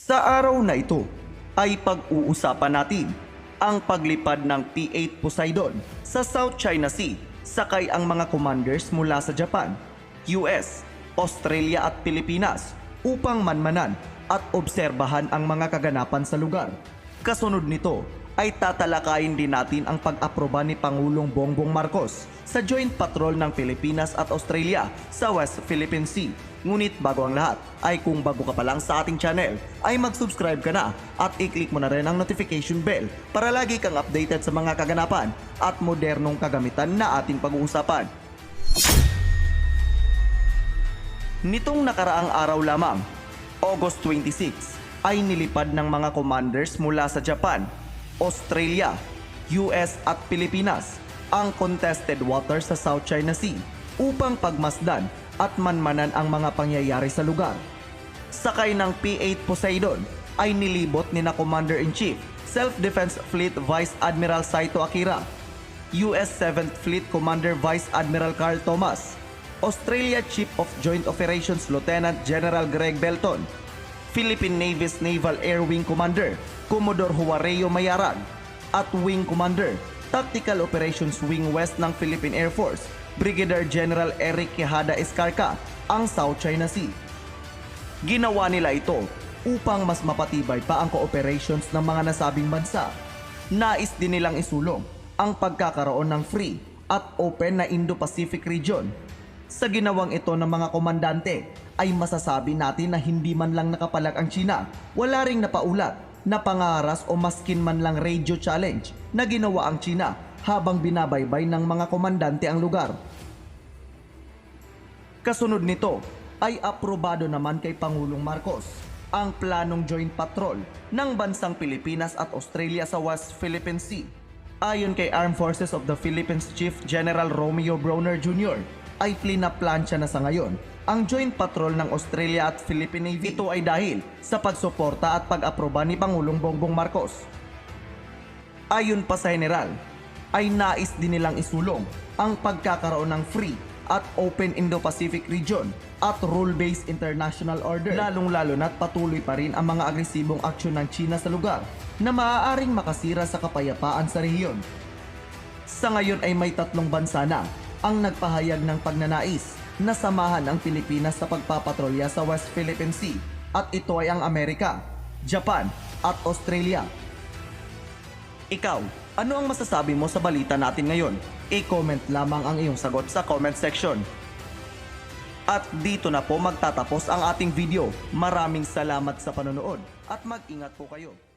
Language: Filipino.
Sa araw na ito ay pag-uusapan natin ang paglipad ng P-8 Poseidon sa South China Sea sakay ang mga commanders mula sa Japan, US, Australia at Pilipinas upang manmanan at obserbahan ang mga kaganapan sa lugar. Kasunod nito ay tatalakayin din natin ang pag-aproba ni Pangulong Bongbong Marcos sa Joint Patrol ng Pilipinas at Australia sa West Philippine Sea. Ngunit bago ang lahat, ay kung bago ka pa lang sa ating channel, ay mag-subscribe ka na at i-click mo na rin ang notification bell para lagi kang updated sa mga kaganapan at modernong kagamitan na ating pag-uusapan. Nitong nakaraang araw lamang, August 26, ay nilipad ng mga commanders mula sa Japan, Australia, US at Pilipinas ang contested waters sa South China Sea upang pagmasdan at manmanan ang mga pangyayari sa lugar. Sakay ng P-8 Poseidon ay nilibot ni na Commander-in-Chief Self-Defense Fleet Vice Admiral Saito Akira, US 7th Fleet Commander Vice Admiral Carl Thomas, Australia Chief of Joint Operations Lieutenant General Greg Belton, Philippine Navy's Naval Air Wing Commander Commodore Huareo Mayarag at Wing Commander Tactical Operations Wing West ng Philippine Air Force Brigadier General Eric Quijada Escarca ang South China Sea. Ginawa nila ito upang mas mapatibay pa ang cooperations ng mga nasabing bansa. Nais din nilang isulong ang pagkakaroon ng free at open na Indo-Pacific region. Sa ginawang ito ng mga komandante ay masasabi natin na hindi man lang nakapalag ang China, wala ring napaulat na pangaras o maskin man lang radio challenge na ginawa ang China habang binabaybay ng mga komandante ang lugar. Kasunod nito ay aprobado naman kay Pangulong Marcos ang planong joint patrol ng bansang Pilipinas at Australia sa West Philippine Sea. Ayon kay Armed Forces of the Philippines Chief General Romeo Browner Jr. ay plinaplansya na sa ngayon ang joint patrol ng Australia at Philippine Navy. Ito ay dahil sa pagsuporta at pag-aproba ni Pangulong Bongbong Marcos. Ayon pa sa general, ay nais din nilang isulong ang pagkakaroon ng free at open Indo-Pacific region at rule-based international order. Lalong-lalo na't patuloy pa rin ang mga agresibong aksyon ng China sa lugar na maaaring makasira sa kapayapaan sa rehiyon. Sa ngayon ay may tatlong bansa na ang nagpahayag ng pagnanais na samahan ang Pilipinas sa pagpapatrolya sa West Philippine Sea at ito ay ang Amerika, Japan at Australia. Ikaw, ano ang masasabi mo sa balita natin ngayon? I-comment lamang ang iyong sagot sa comment section. At dito na po magtatapos ang ating video. Maraming salamat sa panonood at mag-ingat po kayo.